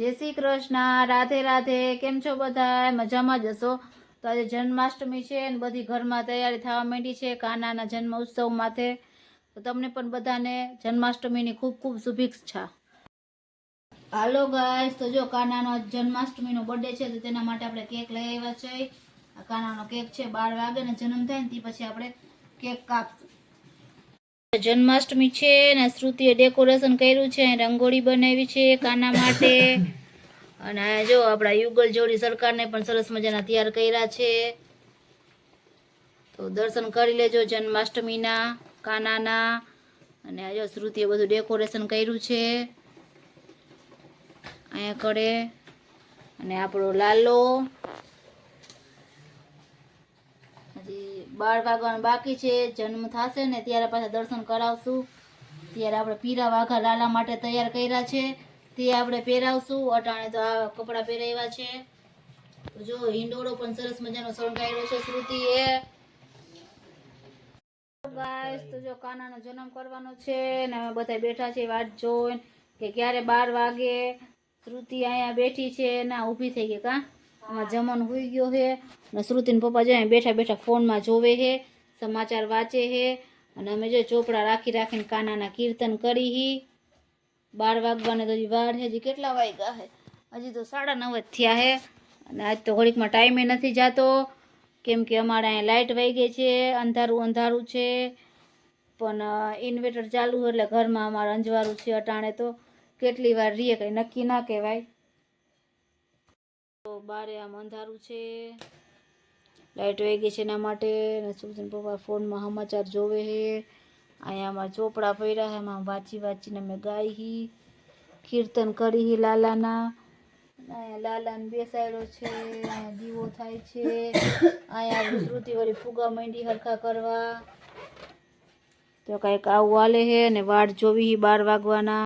જય શ્રી કૃષ્ણ, રાધે રાધે, કેમ છો બધા મજામાં જ હશો? તો આજે જન્માષ્ટમી છે અને બધી ઘરમાં તૈયારી થવા માંડી છે કાનાના જન્મ ઉત્સવ માથે તો તમને પણ બધાને જન્માષ્ટમીની ખૂબ ખૂબ શુભેચ્છા. હાલો ગાઈસ તો જો કાનાનો જન્માષ્ટમીનો બર્થડે છે, તો તેના માટે આપણે કેક લઈ આવ્યા છે. કાનાનો કેક છે બાર વાગે ને જન્મ થાય ને તે પછી આપણે કેક કાપશું. જન્માષ્ટમી છે અને શ્રુતિએ ડેકોરેશન કર્યું છે રંગોળી બનાવી છે કાના માટે. અને જો આપણા યુગલ જોડી સરકારને પણ સરસ મજાના તૈયાર કર્યા છે. તો દર્શન કરી લેજો જન્માષ્ટમીના, કાનાના. અને આજે શ્રુતિએ બધું ડેકોરેશન કર્યું છે. અહીંયા કરે અને આપણો લાલો હજી બાર વાગવાનું બાકી છે, જન્મ થશે ને ત્યારે પાછા દર્શન કરાવશું. ત્યારે આપણે પીરા વાઘા લાલા માટે તૈયાર કર્યા છે. તે આપણે પહેરાવશું. અટાણે તો આ કપડાં પહેરાવ્યા છે. જો, હિંડોળો પણ સરસ મજાનો શણગાર્યો છે શ્રુતિએ. ગાઈસ તો જો, કાનાનો જન્મ કરવાનો છે ને અમે બધા બેઠા છે વાત જોઈને કે ક્યારે બાર વાગે. શ્રુતિ અહીંયા બેઠી છે ના ઊભી થઈ ગઈ કા? આમાં જમણ હોઈ ગયો છે અને શ્રુતિના પપ્પા જો બેઠા બેઠા ફોનમાં જોવે છે, સમાચાર વાંચે છે અને અમે જો ચોપડા રાખી રાખીને કાનાના કીર્તન કરી હી. બાર વાગવાને તો વાર હજી કેટલા વાગ્યા છે? હજી તો સાડા નવ જ થયા છે અને આજ તો ઘડીકમાં ટાઈમે નથી જાતો. કેમ કે અમારે અહીંયા લાઇટ વહી ગઈ છે, અંધારું અંધારું છે, પણ ઇન્વર્ટર ચાલુ એટલે ઘરમાં અમારે અંજવાળું છે અટાણે તો. કેટલી વાર રહીએ કંઈ નક્કી ના કહેવાય. બારે આમ અંધારું છે. લાઇટ વહી ગઈ છે એના માટે સુરજન પપ્પા ફોનમાં સમાચાર જોવે હે. અહીંયા ચોપડા પડ્યા હે એમાં વાંચી વાંચીને અમે ગાઈ હી. કીર્તન કરી હી લાલાના. અહીંયા લાલાને બેસાડ્યો છે, અહીંયા દીવો થાય છે. અહીંયા શ્રુતિ વળી ફુગા માંડી હરખા કરવા. તો કાંઈક આવું હાલે હે અને વાડ જોવી બાર વાગવાના.